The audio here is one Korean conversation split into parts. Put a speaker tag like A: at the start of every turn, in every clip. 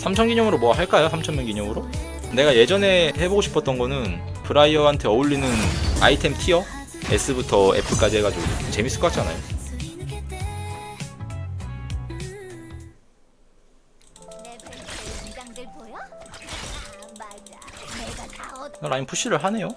A: 삼천 기념으로 뭐 할까요? 3천명 기념으로? 내가 예전에 해보고 싶었던 거는 브라이어한테 어울리는 아이템 티어 S부터 F까지 해가지고 재밌을 것 같잖아요.
B: 아.
A: 라인 푸시를 하네요.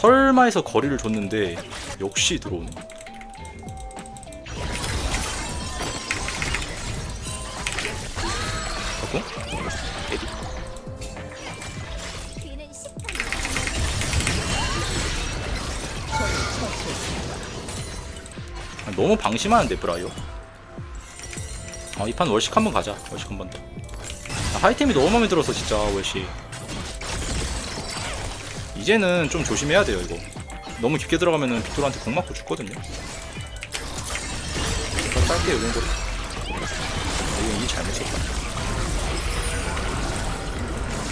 A: 설마에서 거리를 줬는데 역시 들어오네. 하고 에디. 아, 너무 방심하는데 브라이어. 아, 이 판 월식 한번 가자. 월식 한번 더. 아, 하이템이 너무 마음에 들어서 진짜 월식. 이제는 좀 조심해야 돼요 이거. 너무 깊게 들어가면은 빅토르한테 공 맞고 죽거든요. 더 짧게 이런 거. 아, 이건 이 잘못했다.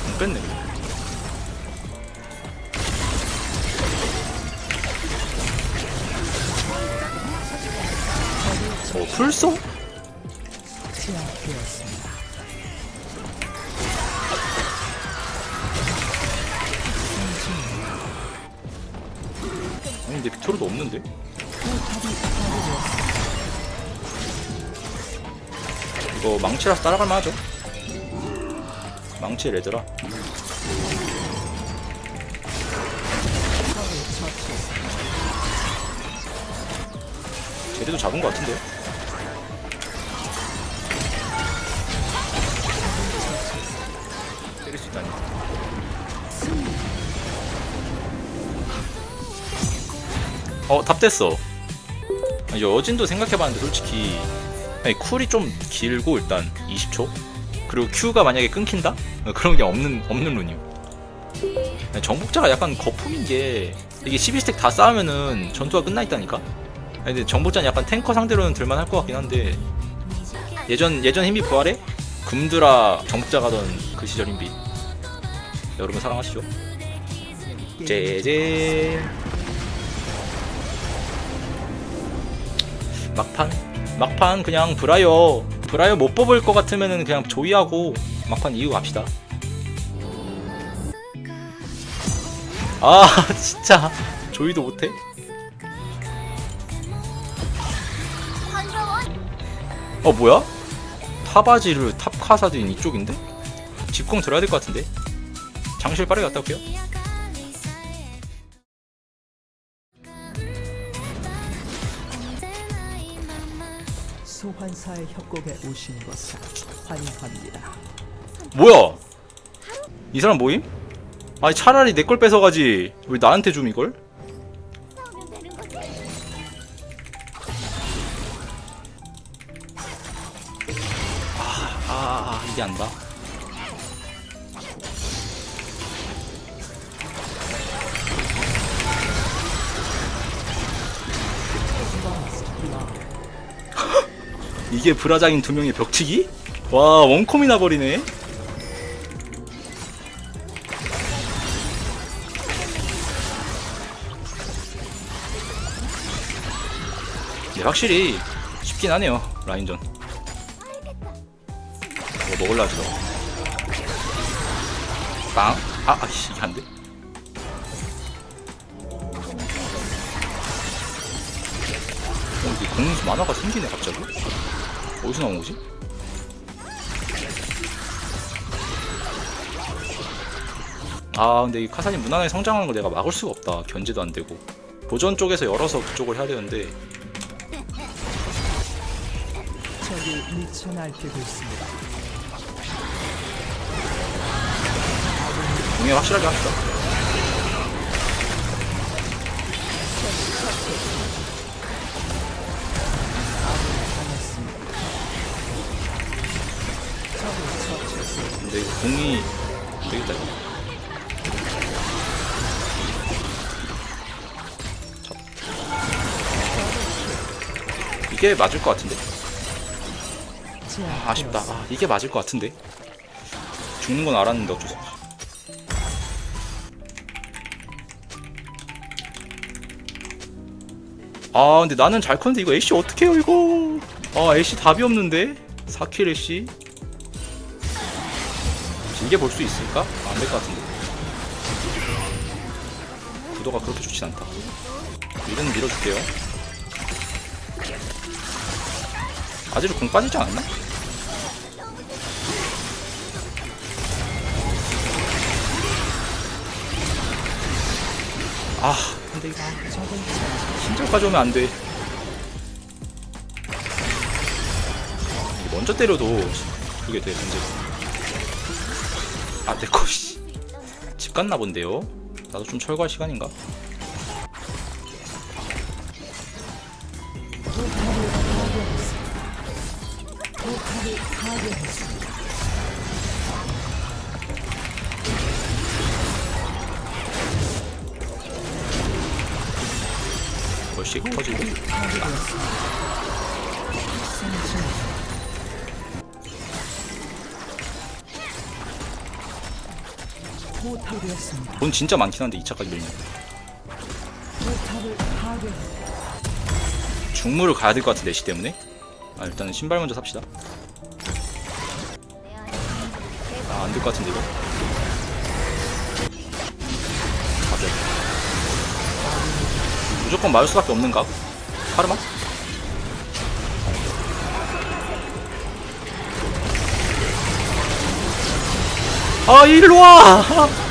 A: 공 뺐네. 이거. 어, 풀소?
C: 제압되었습니다.
A: 근데 빅토르도 없는데? 이거 망치라서 따라갈 만하죠? 망치 레드라 제대도 잡은 것 같은데요? 어, 답 됐어. 아니, 여진도 생각해봤는데 솔직히 아니, 쿨이 좀 길고 일단 20초 그리고 Q가 만약에 끊긴다? 어, 그런 게 없는 없는 룬이요. 정복자가 약간 거품인 게 이게 12스택 다 쌓으면은 전투가 끝나 있다니까. 근데 정복자는 약간 탱커 상대로는 들만할 것 같긴 한데 예전 예전 힘비 부활에 금드라 정복자 가던 그 시절 힘비 여러분 사랑하시죠? 제제 막판? 막판 그냥 브라이어 브라이어 못 뽑을 것 같으면은 그냥 조이하고 막판 이후 갑시다. 아 진짜. 조이도 못해? 어 뭐야? 타바지르 탑카사드인 이쪽인데? 집공 들어야 될 것 같은데? 장실 빠르게 갔다 올게요
C: 소환사의 협곡에 오신 것을 환영합니다.
A: 뭐야 이 사람 뭐임? 아니 차라리 내 걸 뺏어가지 왜 나한테 줌 이걸?
B: 거지?
A: 아, 아 이게 안다 이게 브라장인 두 명의 벽치기? 와 원콤이나 버리네. 네, 확실히 쉽긴 하네요 라인전. 이거 먹을라 하지 빵? 아, 아씨 이게 안돼? 어, 이게 공수 만화가 생기네 갑자기 어디서 나온 거지? 아 근데 이 카사님 무난하게 성장하는 걸 내가 막을 수가 없다 견제도 안 되고 보전 쪽에서 열어서 그쪽을 해야 되는데
C: 적이 미쳐 날뛰고 있습니다.
A: 공에 확실하게 합시다.
C: 적을
A: 근데 공이 안 되겠다. 이게 맞을 것 같은데? 아, 아쉽다. 아, 이게 맞을 것 같은데? 죽는 건 알았는데 어쩔 수 없어. 아 근데 나는 잘 컸는데 이거 애쉬 어떡해요 이거? 아 애쉬 답이 없는데? 4킬 애쉬 길게 볼수 있을까? 안될 것 같은데. 구도가 그렇게 좋진 않다. 이는 밀어줄게요. 아지로 공 빠지지 않았나? 아 근데 이거 힘들까지 오면 안돼. 이게 먼저 때려도 그게 돼 문제 아 내꺼 씨. 집 갔나 본데요 나도 좀 철거할 시간인가? 벌씩 터지고 돈 진짜 많긴 한데 2차까지 밀면
C: 포탑을 파괴.
A: 중무를 가야 될 것 같은데 시 때문에 아 일단은 신발 먼저 삽시다 아 안 될 것 같은데 이거 가자 무조건 맞을 수밖에 없는가? 카르마? 아 일로와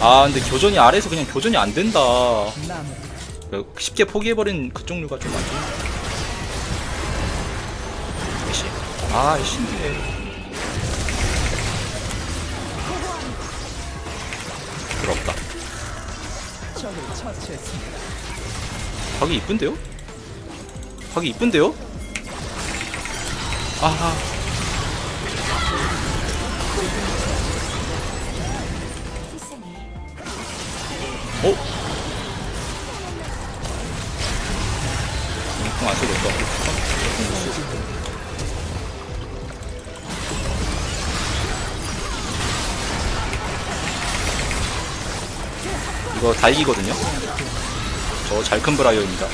A: 아 근데 교전이 아래에서 그냥 교전이 안 된다
C: 나무
A: 쉽게 포기해버린 그 종류가 좀 많죠. 애쉬. 아, 애쉬인데.
C: 부럽다.
A: 각이 이쁜데요? 각이 이쁜데요? 아. 어? 공안 써도 될것 같고. 이거 다 이기거든요? 저 잘 큰 브라이어입니다.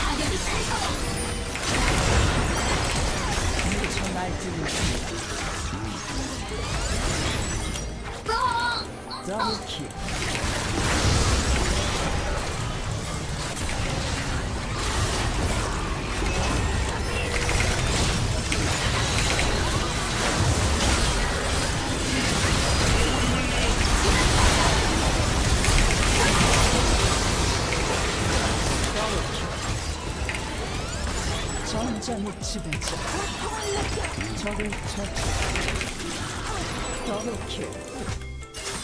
C: 더블킬. 전장의 지배자. 적을 처치. 더블킬.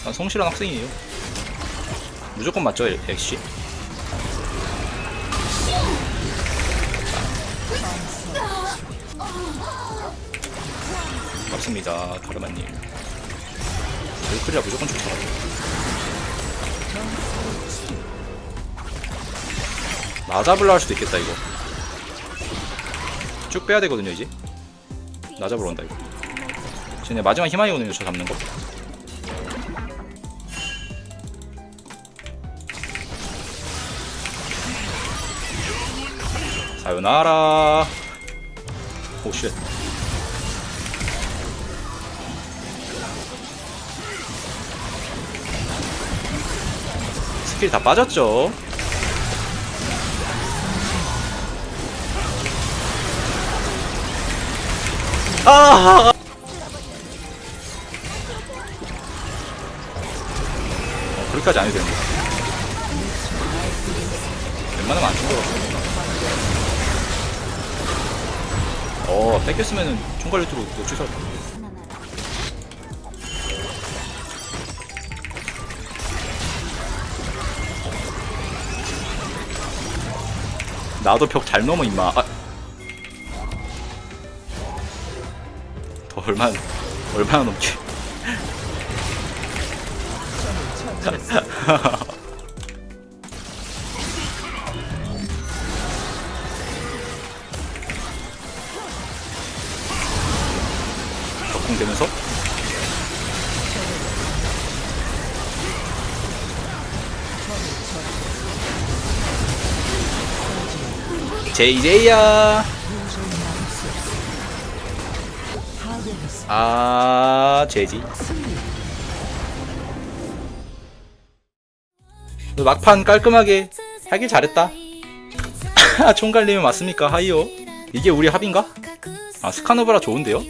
A: 난 성실한 학생이에요. 무조건 맞죠, 엑- 엑시? 맞습니다, 가르마님. 벨크리아 무조건 좋다. 나잡으려 할 수도 있겠다, 이거. 쭉 빼야 되거든요, 이제. 나 잡으러 온다, 이거. 쟤네 마지막 희망이거든요, 저 잡는 거. 사요나라 오쉣 스킬 다 빠졌죠 아 어, 그렇게까지 안 해도 되는데 웬만하면 안 죽더라고 어, 뺏겼으면은 총괄 루트로 노출사. 나도 벽 잘 넘어 임마. 아. 얼마나 얼마나 넘게 적공되면서? JJ야 아 제지. 막판 깔끔하게 하길 잘했다. 총갈리면 맞습니까? 하이요. 이게 우리 합인가? 아 스카노브라 좋은데요?